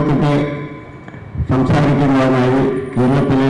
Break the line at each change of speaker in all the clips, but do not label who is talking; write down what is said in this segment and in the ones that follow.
യോഗത്തിന്റെ സംസാരിക്കുന്നതിനായി കേരളത്തിലെ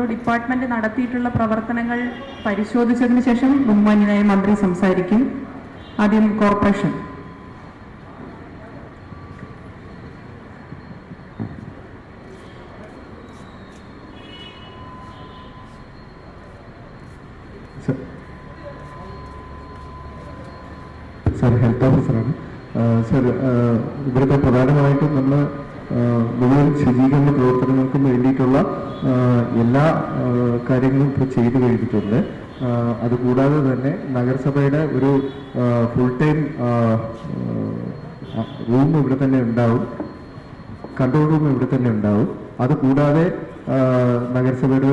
ഓരോ ഡിപ്പാർട്ട്മെന്റ് നടത്തിയിട്ടുള്ള പ്രവർത്തനങ്ങൾ പരിശോധിച്ചതിന് ശേഷം ബഹുമാന്യനായ മന്ത്രി സംസാരിക്കും. ആദ്യം കോർപ്പറേഷൻ.
സർ. ഹെൽത്ത് ഓഫീസറാണ്. സർ ഇവിടുത്തെ പ്രധാനമായിട്ടും നമ്മൾ മുഴുവൻ ശുചീകരണ പ്രവർത്തനങ്ങൾക്കും വേണ്ടിയിട്ടുള്ള എല്ലാ കാര്യങ്ങളും ഇപ്പോൾ ചെയ്തു കഴിഞ്ഞിട്ടുണ്ട്. അതുകൂടാതെ തന്നെ നഗരസഭയുടെ ഒരു ഫുൾ ടൈം റൂം ഇവിടെ തന്നെ ഉണ്ടാവും. കൺട്രോൾ റൂം ഇവിടെ തന്നെ ഉണ്ടാവും. അതുകൂടാതെ നഗരസഭയുടെ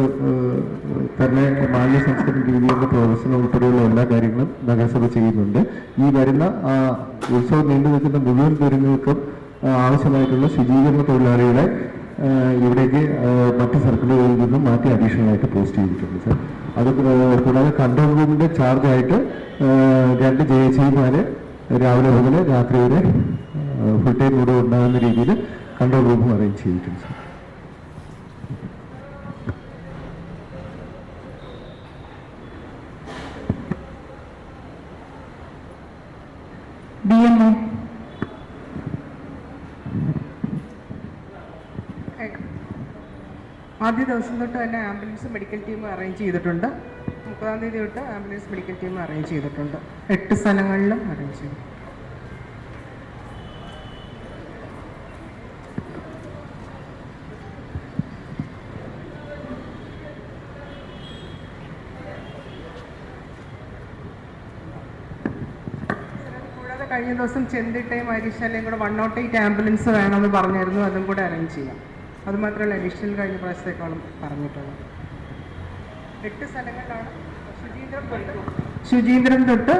തന്നെ മാലിന്യ സംസ്കരണ രീതിയുടെ പ്രവർത്തനം ഉൾപ്പെടെയുള്ള എല്ലാ കാര്യങ്ങളും നഗരസഭ ചെയ്യുന്നുണ്ട്. ഈ വരുന്ന ഉത്സവം നീണ്ടു നിൽക്കുന്ന മുഴുവൻ ദുരങ്ങൾക്കും ആ, ആവശ്യമായിട്ടുള്ള ശുചീകരണ തൊഴിലാളികളെ ഇവിടേക്ക് മറ്റ് സർക്കിളുകളിൽ നിന്നും മാറ്റി അഡീഷണൽ ആയിട്ട് പോസ്റ്റ് ചെയ്തിട്ടുണ്ട് സാർ. അത് കൂടാതെ കൺട്രോൾ റൂമിന്റെ ചാർജായിട്ട് രണ്ട് ജെ സിമാര് രാവിലെ മുതൽ രാത്രി വരെ ഫുൾ ടൈം കൂടെ ഉണ്ടാകുന്ന രീതിയിൽ കൺട്രോൾ റൂമും അറേഞ്ച് ചെയ്തിട്ടുണ്ട് സാർ
ഡി എം ഒ
ആദ്യ ദിവസം തൊട്ട് തന്നെ ആംബുലൻസ് മെഡിക്കൽ ടീം അറേഞ്ച് ചെയ്തിട്ടുണ്ട്. മുപ്പതാം തീയതി തൊട്ട് ആംബുലൻസ് മെഡിക്കൽ ടീം അറേഞ്ച് ചെയ്തിട്ടുണ്ട്. എട്ട് സ്ഥലങ്ങളിലും അറേഞ്ച് ചെയ്തു കഴിഞ്ഞ ദിവസം ചെന്തിട്ടയും അരീശാലയും കൂടെ വൺ നോട്ട് എയ്റ്റ് ആംബുലൻസ് വേണമെന്ന് പറഞ്ഞായിരുന്നു. അതും കൂടെ അറേഞ്ച് ചെയ്യാം. അത് മാത്രമല്ല അഡീഷണൽ കഴിഞ്ഞ പ്രാവശ്യത്തേക്കാളും പറഞ്ഞിട്ടുള്ളത്. എട്ട് സ്ഥലങ്ങളിലാണ് ശുചീന്ദ്രം തൊട്ട്.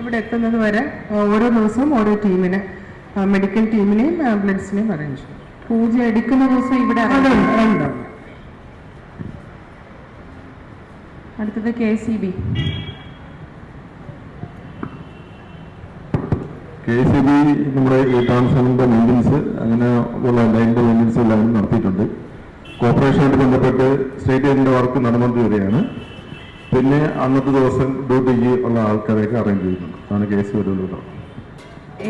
ഇവിടെ എത്തുന്നത് വരെ ഓരോ ദിവസവും ഓരോ ടീമിനെ മെഡിക്കൽ ടീമിനെയും ആംബുലൻസിനെയും അറേഞ്ച് ചെയ്യും.
പൂജ എടുക്കുന്ന ദിവസം ഇവിടെ. അടുത്തത് K C B.
K C B നമ്മുടെ ഈ ട്രാൻസ്ഫോമിന്റെ മെയിന്റനൻസ് അങ്ങനെ ഉള്ള ലൈനിന്റെ മെയിന്റനൻസ് എല്ലാം നടത്തിയിട്ടുണ്ട്. കോർപ്പറേഷനുമായിട്ട് ബന്ധപ്പെട്ട് സ്റ്റേറ്റ് ഗവൺമെന്റ് വർക്ക് നടന്നുകൊണ്ടിരിക്കുകയാണ് പിന്നെ അന്നത്തെ ദിവസം ഡ്യൂട്ടിക്ക് ഉള്ള ആൾക്കാരെയൊക്കെ അറേഞ്ച് ചെയ്യുന്നുണ്ട് അതാണ് കെ സി ഇ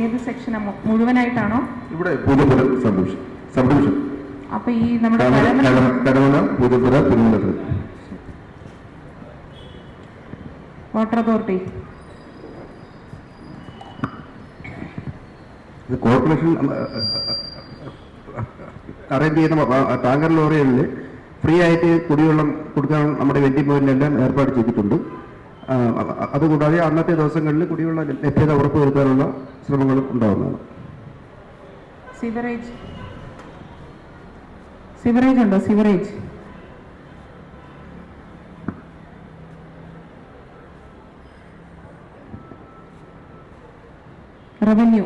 ഏത് സെക്ഷനാണ് മുഴുവനായിട്ടാണോ?
ഇവിടെ
അപ്പൊ ഈ നമ്മുടെ
കടമന
Thiruvananthapuram. Water
authority corporation arrange ചെയ്യുന്ന ടാങ്കർ ലോറികളിൽ ഫ്രീ ആയിട്ട് കുടിവെള്ളം കൊടുക്കാൻ നമ്മുടെ വെന്റി പോയിന്റിലെല്ലാം ഏർപ്പാട് ചെയ്തിട്ടുണ്ട്. അതുകൂടാതെ അന്നത്തെ ദിവസങ്ങളിൽ കുടിവെള്ള ലഭ്യത ഉറപ്പുവരുത്താനുള്ള ശ്രമങ്ങളും ഉണ്ടാവുന്നതാണ്.
സിവറേജ് സിവറേജ് ഉണ്ടോ? സിവറേജ് റവന്യൂ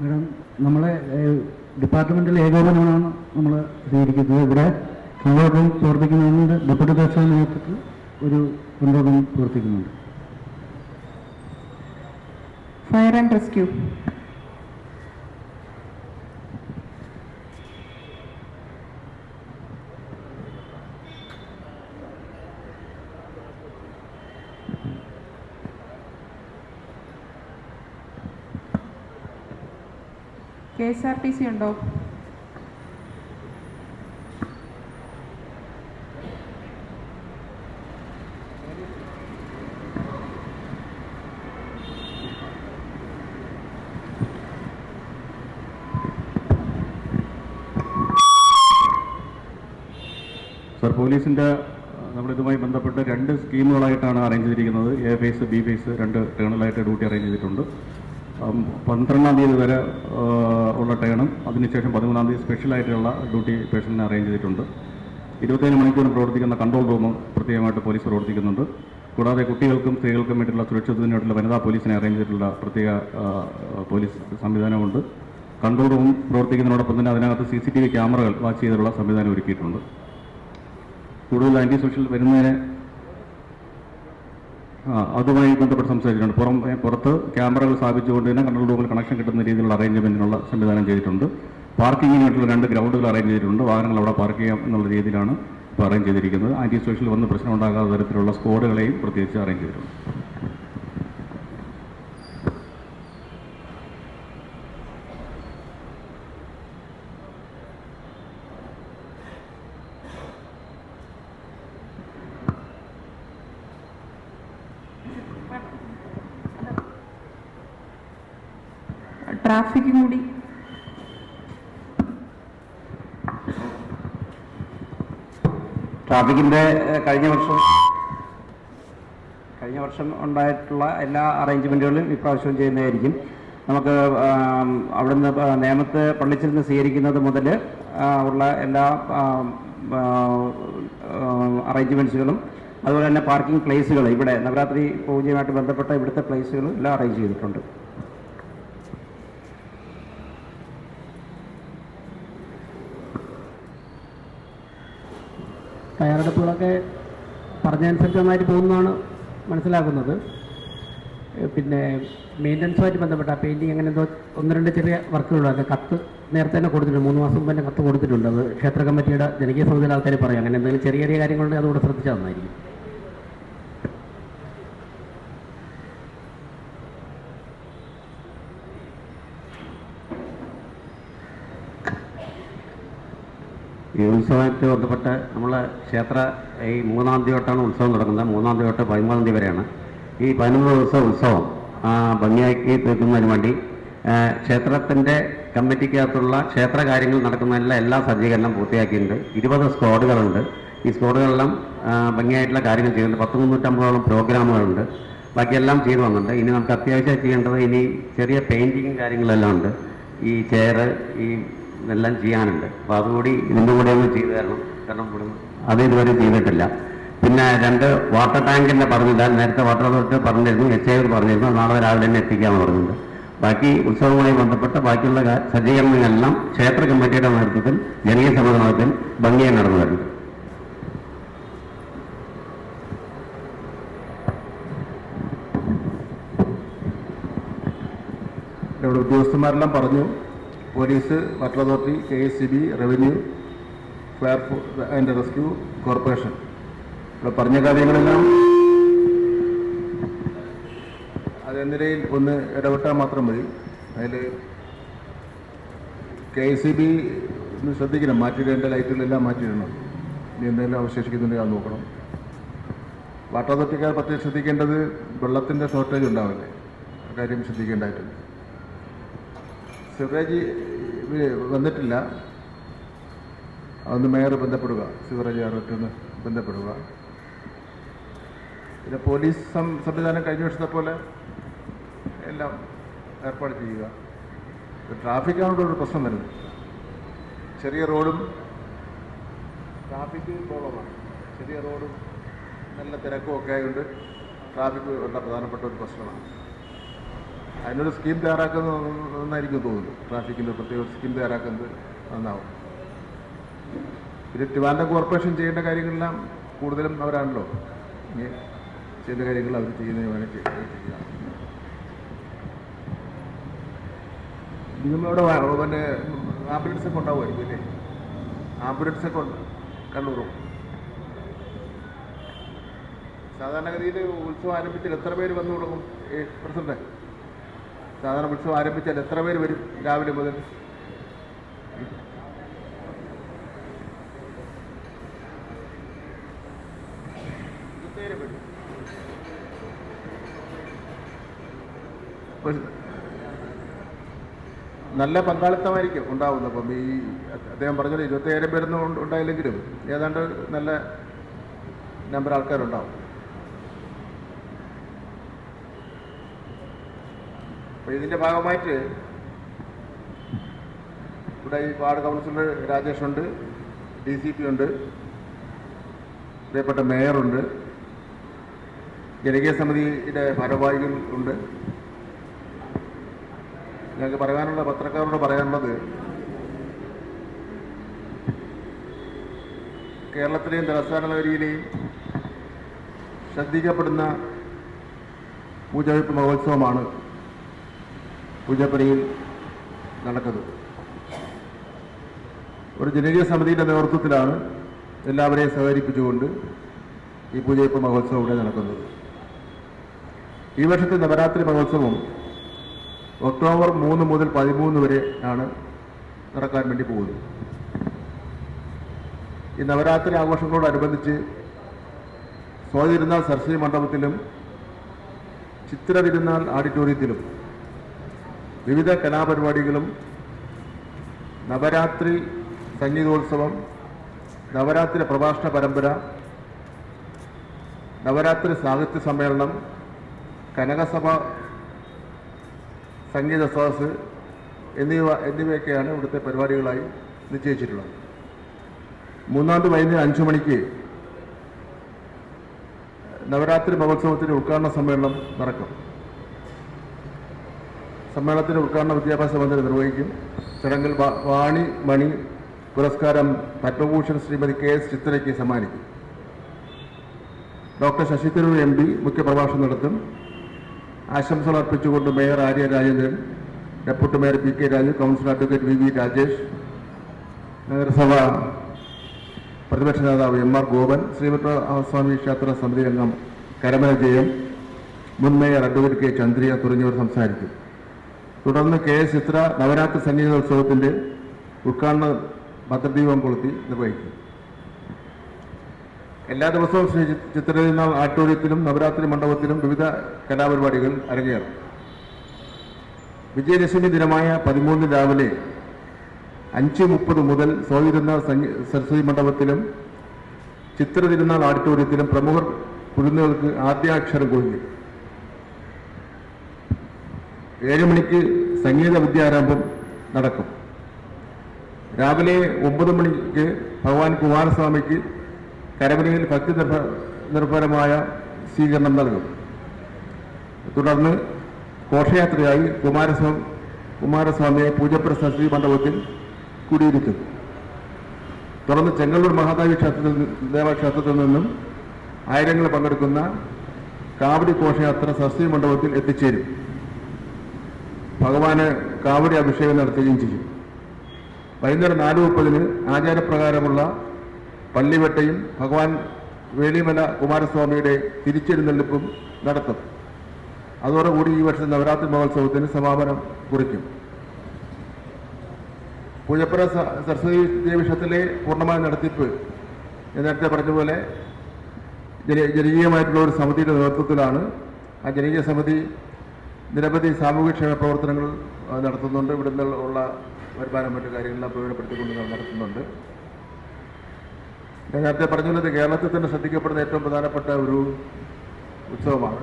മാഡം നമ്മളെ ഡിപ്പാർട്ട്മെന്റിൽ ഏകോപനമാണ് നമ്മൾ സ്വീകരിക്കുന്നത്. ഇവിടെ കൺട്രോൾ റൂം ഡെപ്യൂട്ടി ദേശീയ നേതൃത്വത്തിൽ ഒരു കൺട്രോൾ പ്രവർത്തിക്കുന്നുണ്ട്.
Fire and rescue. K S R T C ഉണ്ടോ?
സർ പോലീസിന്റെ നമ്മൾ
നമ്മൾ ഇതുമായി ബന്ധപ്പെട്ട് രണ്ട് സ്കീമുകളായിട്ടാണ് അറേഞ്ച് ചെയ്തിരിക്കുന്നത്. എ ഫേസ് ബി ഫേസ് രണ്ട് ടേണലായിട്ട് ഡ്യൂട്ടി അറേഞ്ച് ചെയ്തിട്ടുണ്ട്. പന്ത്രണ്ടാം തീയതി വരെ ഉള്ള ടേണും അതിനുശേഷം പതിമൂന്നാം തീയതി സ്പെഷ്യലായിട്ടുള്ള ഡ്യൂട്ടി പേഴ്സണിനെ അറേഞ്ച് ചെയ്തിട്ടുണ്ട്. ഇരുപത്തേഴ് മണിക്കൂർ പ്രവർത്തിക്കുന്ന കൺട്രോൾ റൂമും പ്രത്യേകമായിട്ട് പോലീസ് പ്രവർത്തിക്കുന്നുണ്ട്. കൂടാതെ കുട്ടികൾക്കും സ്ത്രീകൾക്കും വേണ്ടിയുള്ള സുരക്ഷിതത്തിന് വേണ്ടിയുള്ള വനിതാ പോലീസിനെ അറേഞ്ച് ചെയ്തിട്ടുള്ള പ്രത്യേക പോലീസ് സംവിധാനമുണ്ട്. കൺട്രോൾ റൂം പ്രവർത്തിക്കുന്നതിനോടൊപ്പം തന്നെ അതിനകത്ത് സി സി ടി വി ക്യാമറകൾ വാച്ച് ചെയ്തിട്ടുള്ള സംവിധാനം ഒരുക്കിയിട്ടുണ്ട്. കൂടുതൽ ആന്റി സോഷ്യൽ വരുന്നതിന് അതുമായി ബന്ധപ്പെട്ട് സംസാരിച്ചിട്ടുണ്ട്. പുറം പുറത്ത് ക്യാമറകൾ സ്ഥാപിച്ചുകൊണ്ട് തന്നെ കൺട്രോൾ റൂമിൽ കണക്ഷൻ കിട്ടുന്ന രീതിയിലുള്ള അറേഞ്ച്മെന്റിനുള്ള സംവിധാനം ചെയ്തിട്ടുണ്ട്. പാർക്കിങ്ങിന് വേണ്ടിയുള്ള രണ്ട് ഗ്രൗണ്ടുകൾ അറേഞ്ച് ചെയ്തിട്ടുണ്ട്. വാഹനങ്ങൾ അവിടെ പാർക്ക് ചെയ്യാം എന്നുള്ള രീതിയിലാണ് ഇപ്പോൾ അറേഞ്ച് ചെയ്തിരിക്കുന്നത്. ആന്റി സോഷ്യൽ വന്ന് പ്രശ്നം ഉണ്ടാകാത്ത തരത്തിലുള്ള സ്ക്വാഡുകളെയും പ്രത്യേകിച്ച് അറേഞ്ച് ചെയ്തിട്ടുണ്ട്.
ട്രാഫിക് കൂടി
ട്രാഫിക്കിന്റെ കഴിഞ്ഞ വർഷം കഴിഞ്ഞ വർഷം ഉണ്ടായിട്ടുള്ള എല്ലാ അറേഞ്ച്മെന്റുകളും ഇപ്രാവശ്യം ചെയ്യുന്നതായിരിക്കും. നമുക്ക് അവിടുന്ന് നിയമത്ത് പള്ളിച്ചിൽ നിന്ന് സ്വീകരിക്കുന്നത് മുതൽ ഉള്ള എല്ലാ അറേഞ്ച്മെന്റ്സുകളും അതുപോലെ തന്നെ പാർക്കിംഗ് പ്ലേസുകൾ ഇവിടെ നവരാത്രി പൂജയുമായിട്ട് ബന്ധപ്പെട്ട ഇവിടുത്തെ പ്ലേസുകളും എല്ലാം അറേഞ്ച് ചെയ്തിട്ടുണ്ട്.
തയ്യാറെടുപ്പുകളൊക്കെ പറഞ്ഞതനുസരിച്ച് നന്നായിട്ട് പോകുന്നതാണ് മനസ്സിലാക്കുന്നത്. പിന്നെ മെയിന്റനൻസുമായിട്ട് ബന്ധപ്പെട്ട പെയിന്റിങ് അങ്ങനെ എന്തോ ഒന്ന് രണ്ട് ചെറിയ വർക്കുകളുണ്ട് അത് കത്ത് നേരത്തെ തന്നെ കൊടുത്തിട്ടുണ്ട്. മൂന്ന് മാസം മുമ്പ് തന്നെ കത്ത് കൊടുത്തിട്ടുണ്ട്. അത് ക്ഷേത്ര കമ്മിറ്റിയുടെ ജനകീയ സമിതിയിലെ ആൾക്കാർ പറയും. അങ്ങനെ എന്തെങ്കിലും ചെറിയ ചെറിയ കാര്യങ്ങളുണ്ടെങ്കിൽ അതുകൂടെ ശ്രദ്ധിച്ചാൽ നന്നായിരിക്കും
ഈ ഉത്സവമായിട്ട് ബന്ധപ്പെട്ട് നമ്മൾ ക്ഷേത്ര ഈ മൂന്നാം തീയതി തൊട്ടാണ് ഉത്സവം തുടങ്ങുന്നത്. മൂന്നാം തീയതി തൊട്ട് പതിമൂന്നാം തീയതി വരെയാണ്. ഈ പതിനൊന്ന് ദിവസം ഉത്സവം ഭംഗിയാക്കി തീർക്കുന്നതിന് വേണ്ടി ക്ഷേത്രത്തിന്റെ കമ്മിറ്റിക്കകത്തുള്ള ക്ഷേത്ര കാര്യങ്ങൾ നടക്കുന്നതിനുള്ള എല്ലാ സജ്ജീകരണം പൂർത്തിയാക്കിയിട്ടുണ്ട്. ഇരുപത് സ്ക്വാഡുകളുണ്ട്. ഈ സ്ക്വാഡുകളെല്ലാം ഭംഗിയായിട്ടുള്ള കാര്യങ്ങൾ ചെയ്യുന്നുണ്ട്. പത്ത് മുന്നൂറ്റമ്പതോളം പ്രോഗ്രാമുകളുണ്ട്. ബാക്കിയെല്ലാം ചെയ്തു വന്നിട്ടുണ്ട്. ഇനി നമുക്ക് അത്യാവശ്യം ചെയ്യേണ്ടത് ഇനി ചെറിയ പെയിന്റിങ്ങും കാര്യങ്ങളെല്ലാം ഉണ്ട്. ഈ ചെയർ ഈ ഇതെല്ലാം ചെയ്യാനുണ്ട്. അപ്പോൾ അതുകൂടി ഇതിന്റെ കൂടെ ഒന്ന് ചെയ്തു തരണം. കാരണം ഇവിടെ അത് ഇതുവരെ ചെയ്തിട്ടില്ല. പിന്നെ രണ്ട് വാട്ടർ ടാങ്കിന്റെ പറഞ്ഞില്ല. നേരത്തെ വാട്ടർ അതോറിറ്റി പറഞ്ഞിരുന്നു എച്ച് ഐ പറഞ്ഞിരുന്നു. നാളെ രാവിലെ തന്നെ എത്തിക്കാമെന്ന് പറഞ്ഞിട്ടുണ്ട്. ബാക്കി ഉത്സവവുമായി ബന്ധപ്പെട്ട ബാക്കിയുള്ള സജ്ജീകരണങ്ങളെല്ലാം ക്ഷേത്ര കമ്മിറ്റിയുടെ നേതൃത്വത്തിൽ ജനകീയ സമ്മേളനത്തിൽ ഭംഗിയായി നടന്നു വരുന്നു
ഉദ്യോഗസ്ഥന്മാരെല്ലാം പറഞ്ഞു. Police water authority K S C B revenue fire and rescue corporation. ഇവിടെ പറഞ്ഞ കാര്യങ്ങളെല്ലാം അതെന്നിരയിൽ ഒന്ന് ഇടപെട്ടാൽ മാത്രം മതി. അതിൽ കെ എസ് സി ബി ഒന്ന് ശ്രദ്ധിക്കണം. മാറ്റിയിടേണ്ട ലൈറ്റുകളെല്ലാം മാറ്റിയിടണം. ഇനി എന്തെങ്കിലും അവശേഷിക്കുന്നുണ്ടെങ്കിൽ അത് നോക്കണം. വാട്ടർ അതോറിറ്റിക്കാർ പ്രത്യേകം ശ്രദ്ധിക്കേണ്ടത് വെള്ളത്തിന്റെ ഷോർട്ടേജ് ഉണ്ടാവില്ലേ? കാര്യം ശ്രദ്ധിക്കേണ്ടതായിട്ടുണ്ട്. ഇവർ വന്നിട്ടില്ല. അതൊന്ന് മേയർ ബന്ധപ്പെടുക. സിവറേജ് അതോറിറ്റി ബന്ധപ്പെടുക. പിന്നെ പോലീസ് സംവിധാനം കഴിഞ്ഞ വർഷത്തെ പോലെ എല്ലാം ഏർപ്പാട് ചെയ്യുക. ട്രാഫിക്കാണ് ഒരു പ്രശ്നം വരുന്നത്. ചെറിയ റോഡും ട്രാഫിക് പ്രോബ്ലമാണ് ചെറിയ റോഡും നല്ല തിരക്കും ഒക്കെ ആയതുകൊണ്ട് ട്രാഫിക് വളരെ പ്രധാനപ്പെട്ട ഒരു പ്രശ്നമാണ്. അതിനൊരു സ്കീം തയ്യാറാക്കുന്നത് നന്നായിരിക്കും തോന്നുന്നു. ട്രാഫിക്കിന്റെ പ്രത്യേക സ്കീം തയ്യാറാക്കുന്നത് നന്നാവും. പിന്നെ ട്രിവാൻഡ്രം കോർപ്പറേഷൻ ചെയ്യേണ്ട കാര്യങ്ങളെല്ലാം കൂടുതലും അവരാണല്ലോ. ഇനി ചെയ്യേണ്ട കാര്യങ്ങൾ അവർ ഇനി നമ്മളിവിടെ വ- പിന്നെ ആംബുലൻസ് ഒക്കെ ഉണ്ടാവുമായിരിക്കും അല്ലേ? ആംബുലൻസ് ഒക്കെ ഉണ്ട്. കണ്ണൂറും സാധാരണഗതിയിൽ ഉത്സവം ആരംഭിച്ചാൽ എത്ര പേര് വന്നു തുടങ്ങും പ്രസിഡന്റ്? സാധാരണ ഉത്സവം ആരംഭിച്ചാൽ എത്ര പേര് വരും രാവിലെ മുതൽ? ഇരുപത്തേഴ് നല്ല പങ്കാളിത്തമായിരിക്കും ഉണ്ടാവുന്നത്. അപ്പം ഈ അദ്ദേഹം പറഞ്ഞത് ഇരുപത്തിയേഴ് പേരൊന്നും ഉണ്ട്- ഉണ്ടായില്ലെങ്കിലും ഏതാണ്ട് നല്ല നമ്പർ ആൾക്കാരുണ്ടാവും. അപ്പോൾ ഇതിന്റെ ഭാഗമായിട്ട് ഇവിടെ ഈ വാർഡ് കൗൺസിലർ രാജേഷ് ഉണ്ട് ഡി സി പി ഉണ്ട് പ്രിയപ്പെട്ട മേയറുണ്ട് ജനകീയ സമിതിയുടെ ഭാരവാഹികൾ ഉണ്ട്. ഞങ്ങൾക്ക് പറയാനുള്ള പത്രക്കാരോട് പറയാനുള്ളത് കേരളത്തിലെയും തലസ്ഥാന നഗരിയിലെയും ശ്രദ്ധിക്കപ്പെടുന്ന പൂജവെപ്പ് മഹോത്സവമാണ് പൂജപ്പുരയിൽ നടക്കുന്നത്. ഒരു ജനകീയ സമിതിയുടെ നേതൃത്വത്തിലാണ് എല്ലാവരെയും സഹകരിപ്പിച്ചുകൊണ്ട് ഈ പൂജയപ്പ് മഹോത്സവം ഇവിടെ നടക്കുന്നത്. ഈ വർഷത്തെ നവരാത്രി മഹോത്സവം ഒക്ടോബർ മൂന്ന് മുതൽ പതിമൂന്ന് വരെ ആണ് നടക്കാൻ വേണ്ടി പോകുന്നത്. ഈ നവരാത്രി ആഘോഷങ്ങളോടനുബന്ധിച്ച് സ്വാതിരുന്നാൾ സരസ്വതി മണ്ഡപത്തിലും ചിത്ര തിരുനാൾ ഓഡിറ്റോറിയത്തിലും വിവിധ കലാപരിപാടികളും നവരാത്രി സംഗീതോത്സവം നവരാത്രി പ്രഭാഷണ പരമ്പര നവരാത്രി സാഹിത്യ സമ്മേളനം കനകസഭ സംഗീത സദസ് എന്നിവ എന്നിവയൊക്കെയാണ് ഇവിടുത്തെ പരിപാടികളായി നിശ്ചയിച്ചിട്ടുള്ളത്. മൂന്നാം തീയതി വൈകുന്നേരം അഞ്ചു മണിക്ക് നവരാത്രി മഹോത്സവത്തിന്റെ ഉദ്ഘാടന സമ്മേളനം നടക്കും. സമ്മേളനത്തിന്റെ ഉദ്ഘാടന വിദ്യാഭ്യാസ മന്ത്രി നിർവഹിക്കും. ചടങ്ങിൽ വാണി മണി പുരസ്കാരം പത്മഭൂഷൺ ശ്രീമതി കെ എസ് ചിത്രയ്ക്ക് സമ്മാനിക്കും. Doctor Shashi Tharoor M P മുഖ്യപ്രഭാഷണം നടത്തും. ആശംസകൾ അർപ്പിച്ചുകൊണ്ട് mayor Arya Rajendran deputy mayor P K Raju councillor advocate V V Rajesh നഗരസഭ പ്രതിപക്ഷ നേതാവ് എം ആർ ഗോപൻ ശ്രീമദ്സ്വാമി ക്ഷേത്ര സമിതി അംഗം കരമന ജയം മുൻ മേയർ അഡ്വക്കേറ്റ് കെ ചന്ദ്രിയ തുടങ്ങിയവർ സംസാരിക്കും. തുടർന്ന് കെ എസ് ചിത്ര നവരാത്രി സംഗീതോത്സവത്തിന്റെ ഉദ്ഘാടന ഭദ്രദീപം കൊളുത്തി നിർവഹിക്കും. എല്ലാ ദിവസവും ശ്രീ ചിത്രനാൾ ചിത്രതിരുനാൾ നവരാത്രി മണ്ഡപത്തിലും വിവിധ കലാപരിപാടികൾ അരങ്ങേറും. വിജയദശമി ദിനമായ പതിമൂന്ന് രാവിലെ അഞ്ച് മുപ്പത് മുതൽ സ്വാതിരുന്നാൾ തിരുനാൾ സരസ്വതി മണ്ഡപത്തിലും ചിത്ര തിരുനാൾ ഓഡിറ്റോറിയത്തിലും പ്രമുഖർ കുരുന്നുകൾക്ക് ആദ്യാക്ഷരം കുറിക്കും ഏഴ് മണിക്ക് സംഗീത വിദ്യാരംഭം നടക്കും. രാവിലെ ഒമ്പത് മണിക്ക് ഭഗവാൻ കുമാരസ്വാമിക്ക് കരമനയിൽ ഭക്തി നിർഭ നിർഭരമായ സ്വീകരണം നൽകും. തുടർന്ന് ഘോഷയാത്രയായി കുമാരസ്വാമി കുമാരസ്വാമിയെ പൂജപ്പുര സരസ്വതി മണ്ഡപത്തിൽ കുടിയിരുത്തും തുടർന്ന് ചെങ്ങല്ലൂർ മഹാദേവി ക്ഷേത്രത്തിൽ ദേവക്ഷേത്രത്തിൽ നിന്നും ആയിരങ്ങൾ പങ്കെടുക്കുന്ന കാവടി ഘോഷയാത്ര സസ്തി മണ്ഡപത്തിൽ എത്തിച്ചേരും. ഭഗവാന് കാവടി അഭിഷേകം നടത്തുകയും ചെയ്യും. വൈകുന്നേരം നാല് മുപ്പതിന് ആചാരപ്രകാരമുള്ള പള്ളിവെട്ടയും ഭഗവാൻ വേളിമല കുമാരസ്വാമിയുടെ തിരിച്ചെഴുന്നള്ളിപ്പും നടത്തും. അതോടുകൂടി ഈ വർഷം നവരാത്രി മഹോത്സവത്തിന് സമാപനം കുറിക്കും. പൂജപ്പുര സരസ്വതി ദേവിഷത്തിലെ പൂർണമായ നടത്തിപ്പ് നേരത്തെ പറഞ്ഞതുപോലെ ജനീയമായിട്ടുള്ള ഒരു സമിതിയുടെ നേതൃത്വത്തിലാണ് ആ ജനകീയ സമിതി നിരവധി സാമൂഹ്യക്ഷേമ പ്രവർത്തനങ്ങൾ നടത്തുന്നുണ്ട്. ഇവിടെ നിന്നുള്ള വരുമാനം മറ്റു കാര്യങ്ങളെല്ലാം പ്രയോജനപ്പെടുത്തിക്കൊണ്ട് നടത്തുന്നുണ്ട്. ഞാൻ നേരത്തെ പറഞ്ഞത് കേരളത്തിൽ തന്നെ ശ്രദ്ധിക്കപ്പെടുന്ന ഏറ്റവും പ്രധാനപ്പെട്ട ഒരു ഉത്സവമാണ്.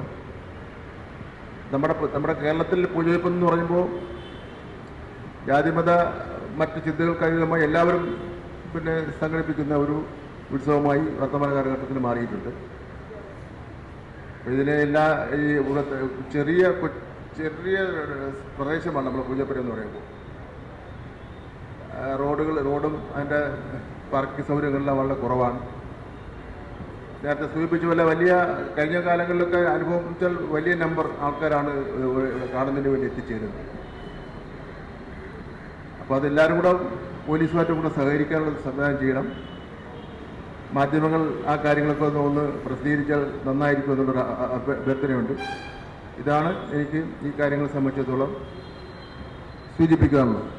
നമ്മുടെ നമ്മുടെ കേരളത്തിൽ പൂജവെപ്പ് എന്ന് പറയുമ്പോൾ ജാതിമത മറ്റ് ചിന്തകൾക്കതീതമായി എല്ലാവരും പിന്നെ സംഘടിപ്പിക്കുന്ന ഒരു ഉത്സവമായി വർത്തമാന കാലഘട്ടത്തിൽ മാറിയിട്ടുണ്ട്. ഇതിനെ എല്ലാ ഈ ചെറിയ ചെറിയ പ്രദേശമാണ് നമ്മൾ പൂജപ്പുര എന്ന് പറയുമ്പോൾ. റോഡുകൾ റോഡും അതിന്റെ പാർക്കിംഗ് സൗകര്യങ്ങളെല്ലാം വളരെ കുറവാണ്. നേരത്തെ സൂചിപ്പിച്ച പോലെ വലിയ കഴിഞ്ഞ കാലങ്ങളിലൊക്കെ അനുഭവിച്ചാൽ വലിയ നമ്പർ ആൾക്കാരാണ് കാണുന്നതിന് വേണ്ടി എത്തിച്ചേരുന്നത്. അപ്പോൾ അതെല്ലാവരും കൂടെ പോലീസുമായിട്ടും കൂടെ സഹകരിക്കാനുള്ള സംവിധാനം ചെയ്യണം. മാധ്യമങ്ങൾ ആ കാര്യങ്ങളൊക്കെ ഒന്ന് ഒന്ന് പ്രസിദ്ധീകരിച്ചാൽ നന്നായിരിക്കും എന്നുള്ളൊരു അഭ്യർത്ഥനയുണ്ട്. ഇതാണ് എനിക്ക് ഈ കാര്യങ്ങളെ സംബന്ധിച്ചിടത്തോളം സൂചിപ്പിക്കാനുള്ളത്.